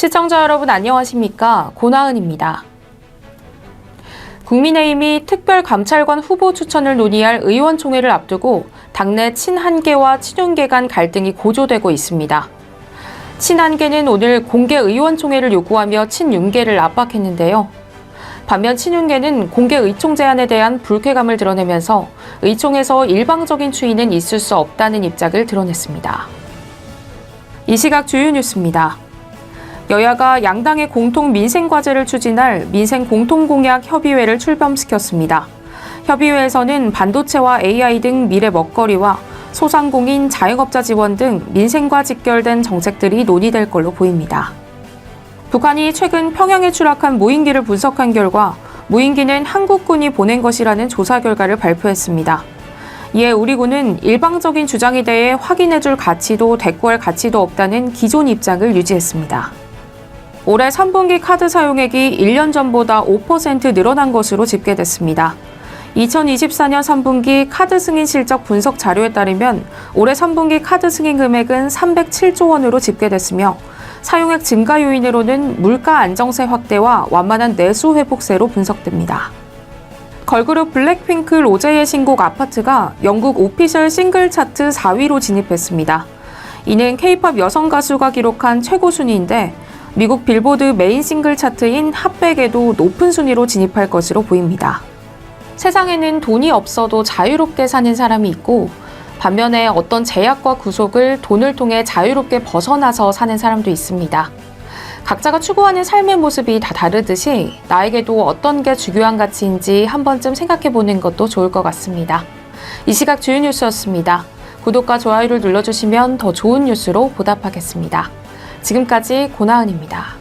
시청자 여러분 안녕하십니까? 고나은입니다. 국민의힘이 특별감찰관 후보 추천을 논의할 의원총회를 앞두고 당내 친한계와 친윤계 간 갈등이 고조되고 있습니다. 친한계는 오늘 공개 의원총회를 요구하며 친윤계를 압박했는데요. 반면 친윤계는 공개 의총 제안에 대한 불쾌감을 드러내면서 의총에서 일방적인 추이는 있을 수 없다는 입장을 드러냈습니다. 이 시각 주요 뉴스입니다. 여야가 양당의 공통 민생 과제를 추진할 민생 공통공약 협의회를 출범시켰습니다. 협의회에서는 반도체와 AI 등 미래 먹거리와 소상공인, 자영업자 지원 등 민생과 직결된 정책들이 논의될 걸로 보입니다. 북한이 최근 평양에 추락한 무인기를 분석한 결과 무인기는 한국군이 보낸 것이라는 조사 결과를 발표했습니다. 이에 우리 군은 일방적인 주장에 대해 확인해줄 가치도 대꾸할 가치도 없다는 기존 입장을 유지했습니다. 올해 3분기 카드 사용액이 1년 전보다 5% 늘어난 것으로 집계됐습니다. 2024년 3분기 카드 승인 실적 분석 자료에 따르면 올해 3분기 카드 승인 금액은 307조 원으로 집계됐으며 사용액 증가 요인으로는 물가 안정세 확대와 완만한 내수 회복세로 분석됩니다. 걸그룹 블랙핑크 로제의 신곡 아파트가 영국 오피셜 싱글 차트 4위로 진입했습니다. 이는 케이팝 여성 가수가 기록한 최고 순위인데 미국 빌보드 메인 싱글 차트인 핫백에도 높은 순위로 진입할 것으로 보입니다. 세상에는 돈이 없어도 자유롭게 사는 사람이 있고 반면에 어떤 제약과 구속을 돈을 통해 자유롭게 벗어나서 사는 사람도 있습니다. 각자가 추구하는 삶의 모습이 다 다르듯이 나에게도 어떤 게 중요한 가치인지 한 번쯤 생각해 보는 것도 좋을 것 같습니다. 이 시각 주요 뉴스였습니다. 구독과 좋아요를 눌러주시면 더 좋은 뉴스로 보답하겠습니다. 지금까지 고나은입니다.